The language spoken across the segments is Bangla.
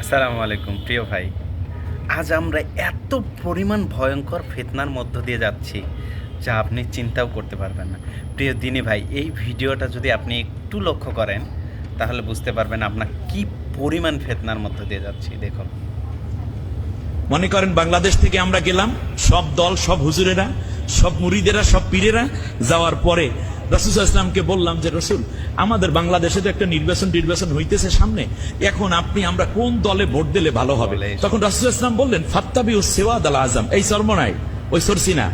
আসসালামু আলাইকুম, প্রিয় ভাই। আজ আমরা এত পরিমাণ ভয়ঙ্কর ফেতনার মধ্য দিয়ে যাচ্ছি, যা আপনি চিন্তাও করতে পারবেন না। প্রিয় দিনী ভাই, এই ভিডিওটা যদি আপনি একটু লক্ষ্য করেন, তাহলে বুঝতে পারবেন আপনার কি পরিমাণ ফেতনার মধ্য দিয়ে যাচ্ছি, দেখুন। মনে করেন বাংলাদেশ থেকে আমরা গেলাম, সব দল, সব হুজুরেরা, সব মুড়িদেরা সব পীরেরা, যাওয়ার পরে রসুল ইসলামকে বললাম যে রসুল আমাদের বাংলাদেশে তো একটা নির্বাচন নির্বাচন হইতেছে সামনে। এখন আপনি আমরা কোন দলে ভোট দিলে ভালো হবে? তখন রসুল ইসলাম বললেন ফাত্তাবি ও সেওয়াদ আল আজম। এই চর্মনাই ওই সরসিনা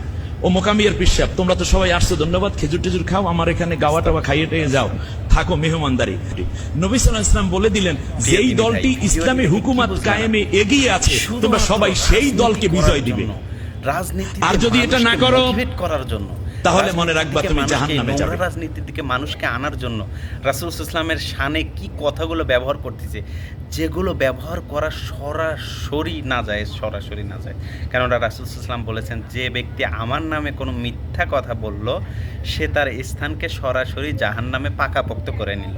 ও মোকামিয়ার পিসাব তোমরা তো সবাই আসছো ধন্যবাদ খেজুর টেজুর খাও আমার এখানে গাওয়া টাওয়া খাইয়ে টাইয়ে যাও। থাকো মেহমানদারি। নবী সাল্লাহ ইসলাম বলে দিলেন যেই দলটি ইসলামী হুকুমাত কায়েমে এগিয়ে আছে তোমরা সবাই সেই দলকে বিজয় দিবে। রাজনীতি আর যদি এটা না করো, করার জন্য। তাহলে মনে রাখবা তুমি জাহান্নামে যাবে। রাজনীতির দিকে মানুষকে আনার জন্য রাসূল ইসলামের শানে কি কথাগুলো ব্যবহার করতেছে যেগুলো ব্যবহার করা সরাসরি না যায় সরাসরি না যায় কেননা রাসুল ইসলাম বলেছেন যে ব্যক্তি আমার নামে কোনো মিথ্যা কথা বলল সে তার স্থানকে সরাসরি জাহান্নামে পাকাপোক্ত করে নিল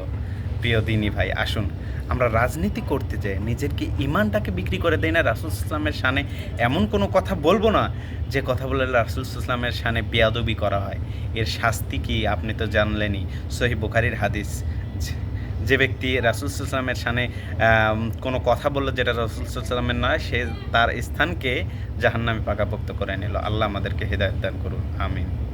প্রিয় দিনী ভাই, আসুন। আমরা রাজনীতি করতে যাই নিজের কি ইমানটাকে বিক্রি করে দেই না। রাসুল ইসলামের সানে এমন কোনো কথা বলব না যে কথা বলে রাসুল ইসলামের সানে বেয়াদবি করা হয়। এর শাস্তি কি আপনি তো জানলেনই। সহি বুখারির হাদিস, যে- যে ব্যক্তি রাসুল ইসলামের সানে কোনো কথা বলল যেটা রাসুল ইসলামের নয়, সে তার স্থানকে জাহান্নামে পাকাপোক্ত করে নিল। আল্লাহ আমাদেরকে হেদায়ত দান করুন। আমিন।